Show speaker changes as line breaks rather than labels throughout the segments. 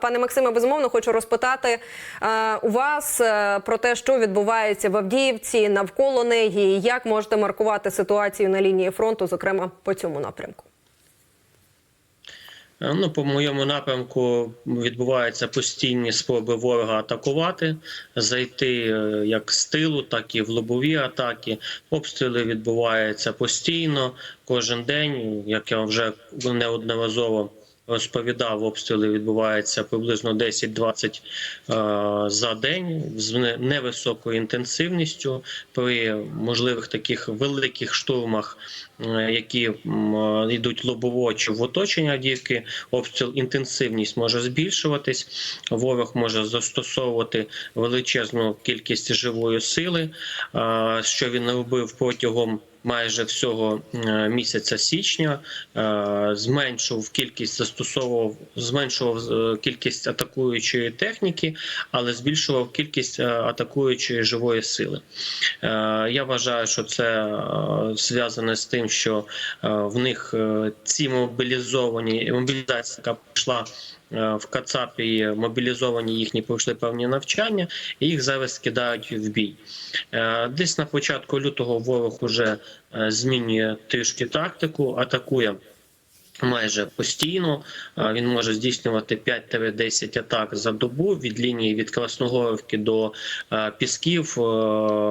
Пане Максиме, безумовно, хочу розпитати е, у вас е, про те, що відбувається в Авдіївці навколо неї, як можете маркувати ситуацію на лінії фронту, зокрема по цьому напрямку.
Е, Ну, по моєму напрямку відбуваються постійні спроби ворога атакувати, зайти е, як з тилу, так і в лобові атаки. Обстріли відбуваються постійно, кожен день. Як я вже неодноразово розповідав, обстріли відбуваються приблизно 10-20 е, за день з невисокою інтенсивністю. При можливих таких великих штурмах, е, які йдуть лобово чи в оточення Авдіївки, обстріл інтенсивність може збільшуватись. Ворог може застосовувати величезну кількість живої сили, е, що він робив протягом. Майже всього е, місяця січня е, зменшував кількість застосовував, зменшував е, кількість атакуючої техніки, але збільшував кількість атакуючої живої сили. Я вважаю, що це зв'язане з тим, що в них ці мобілізовані мобілізація, яка пішла в Кацапі, мобілізовані їхні пройшли певні навчання, і їх зараз кидають в бій. Е, Десь на початку лютого ворог уже е, змінює трішки тактику, атакує. Майже постійно Е, він може здійснювати 5-10 атак за добу від лінії від Красногорівки до е, Пісків, е,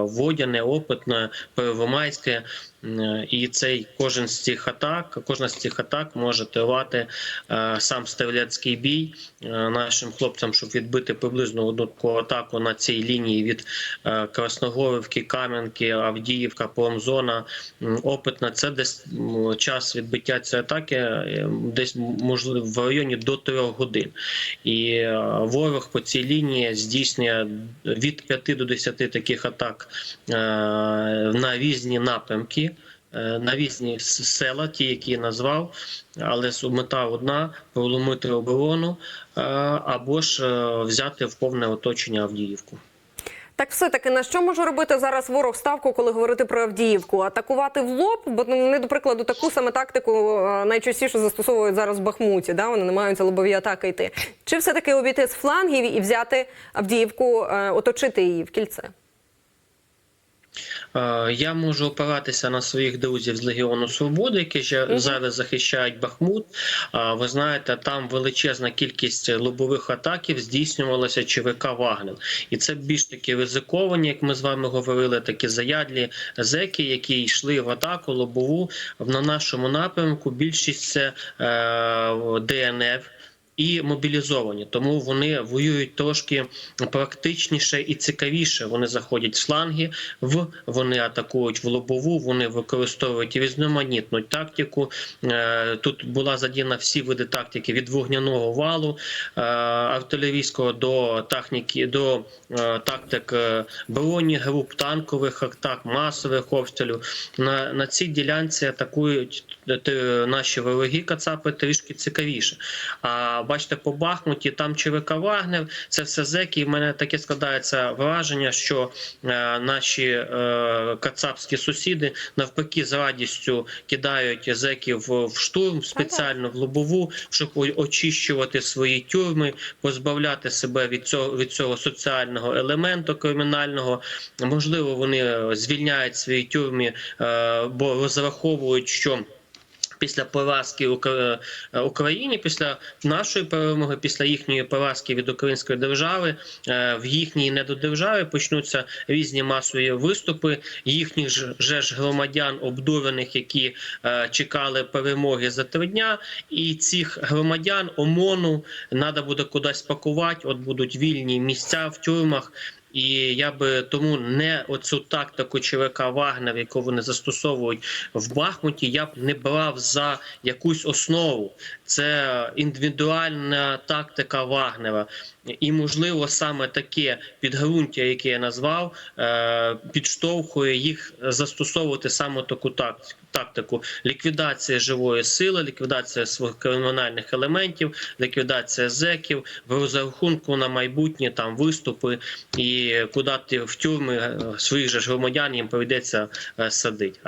Водяне, Опитне, Первомайське. М, І цей кожен з цих атак, кожна з цих атак може тривати е, сам стрілецький бій е, нашим хлопцям, щоб відбити приблизно одну таку атаку на цій лінії від е, Красногорівки, Кам'янки, Авдіївка, Промзона, Опитна. Це десь час відбиття цієї атаки, е, десь можливо в районі до трьох годин. І е, ворог по цій лінії здійснює від 5 до 10 таких атак е, на різні напрямки. Е, На різні с- села, ті, які я назвав, але мета одна проломити оборону е, або ж е, взяти в повне оточення Авдіївку.
Так, все таки на що може робити зараз ворог ставку, коли говорити про Авдіївку? Атакувати в лоб, бо ну, не до прикладу таку саме тактику найчастіше застосовують зараз в Бахмуті. Да? Вони намагаються лобові атаки йти. Чи все таки обійти з флангів і взяти Авдіївку, оточити її в кільце?
Е, Я можу опиратися на своїх друзів з Легіону Свободи, які ще зараз захищають Бахмут. Ви знаєте, там величезна кількість лобових атаків здійснювалася ЧВК Вагнер, і це більш такі ризиковані, як ми з вами говорили, такі заядлі зеки, які йшли в атаку лобову на нашому напрямку. Більшість це е, ДНР і мобілізовані, тому вони воюють трошки практичніше і цікавіше. Вони заходять в шланги, в вони атакують в лобову. Вони використовують різноманітну тактику. Е, Тут була задіяна всі види тактики від вогняного валу е, артилерійського до техніки, до е, тактик броні груп, танкових атак, масових обстрілів. На, на цій ділянці атакують наші вороги Кацапи трішки цікавіше. А бачите, по Бахмуті там ЧВК Вагнер, це все зеки. І в мене таке складається враження, що е, наші е, кацапські сусіди навпаки з радістю кидають зеків в штурм спеціально в лобову, щоб очищувати свої тюрми, позбавляти себе від цього від цього соціального елементу кримінального. Можливо, вони звільняють свої тюрми, е, бо розраховують, що. Після поразки е, Україні, після нашої перемоги, після їхньої поразки від української держави, е, в їхній недодержаві почнуться різні масові виступи їхніх же ж громадян, обдурених, які е, чекали перемоги за три дня. І цих громадян ОМОНу треба буде кудись пакувати. От будуть вільні місця в тюрмах. І я би тому не оцю тактику ЧВК Вагнер, яку вони застосовують в Бахмуті, я б не брав за якусь основу. Це індивідуальна тактика Вагнера. І, можливо, саме таке підґрунтя, яке я назвав, е, підштовхує їх застосовувати саме таку тактику. Тактику ліквідації живої сили, ліквідація своїх кримінальних елементів, ліквідація зеків, розрахунку на майбутнє там виступи і куди в тюрми е, своїх же громадян їм прийдеться е, садити.